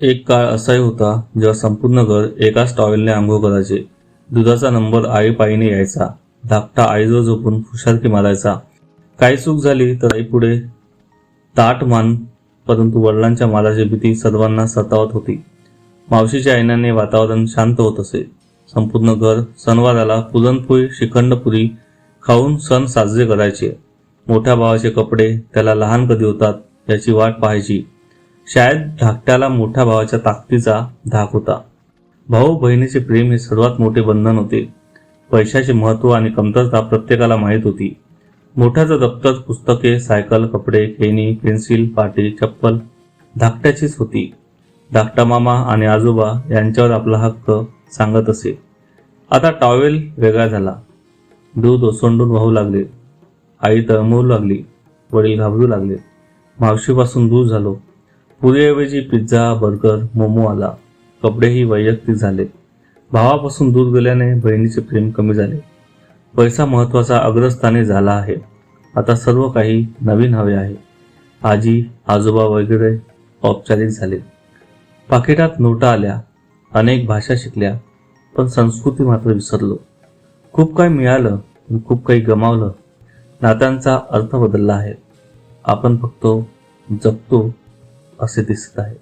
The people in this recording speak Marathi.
एक काळ असाही होता जेव्हा संपूर्ण घर एकाच टॉवेलने आंघोळ करायचे. दुधाचा नंबर आईपाईने यायचा. धाकटा आईजवळ झोपून खुशालकी मारायचा. काही चूक झाली तर आई पुढे ताट मान परंतु वडिलांच्या मालाची भीती सर्वांना सतावत होती. मावशीच्या ऐनाने वातावरण शांत होत असे. संपूर्ण घर सणवाराला पुरणपोळी श्रीखंडपुरी खाऊन सण साजरे करायचे. मोठ्या भावाचे कपडे त्याला लहान कधी होतात याची वाट पाहायची. शाळेत धाकट्याला मोठ्या भावाच्या ताकदीचा धाक होता. भाऊ बहिणीचे प्रेम हे सर्वात मोठे बंधन होते. पैशाचे महत्त्व आणि कमतरता प्रत्येकाला माहीत होती. मोठ्याचं दप्तर पुस्तके सायकल कपडे खेनी पेन्सिल पाटी चप्पल धाकट्याचीच होती. धाकटा मामा आणि आजोबा यांच्यावर आपला हक्क सांगत असे. आता टॉवेल वेगळा झाला. दूध ओसंडून वाहू लागले. आई तळमळू लागली. वडील घाबरू लागले. मावशीपासून दूर झालो. पुरीऐवजी पिझ्झा बर्गर मोमो आला कपडेही वैयक्तिक झाले. भावापासून दूर गेल्याने बहिणीचे प्रेम कमी झाले. पैसा महत्त्वाचा अग्रस्थानी झाला आहे. आता सर्व काही नवीन हवे आहे. आजी आजोबा वगैरे औपचारिक झाले. पाकिटात नोटा आल्या अनेक भाषा शिकल्या पण संस्कृती मात्र विसरलो. खूप काही मिळालं पण खूप काही गमावलं. नात्यांचा अर्थ बदलला आहे. आपण फक्त जगतो असे दिसत आहे